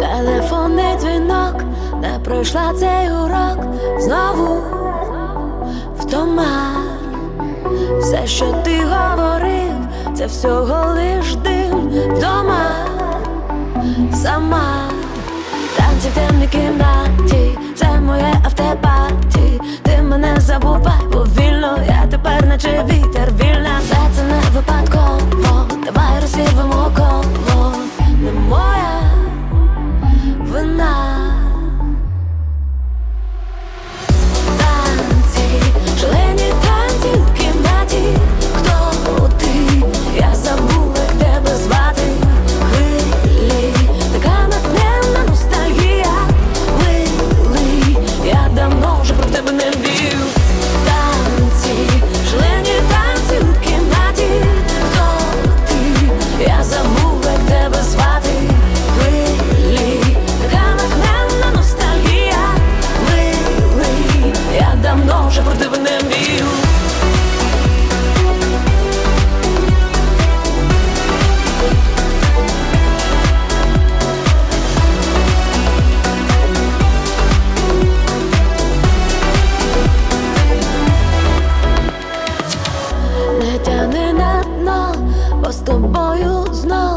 телефонний дзвінок, не пройшла цей урок знову втома. Все, що ти говорив, це всього лиш дим вдома, сама танці в темній кімнаті, це моє автопаті, ти мене забувай повільно, я тепер наче вітер. з тобою знов.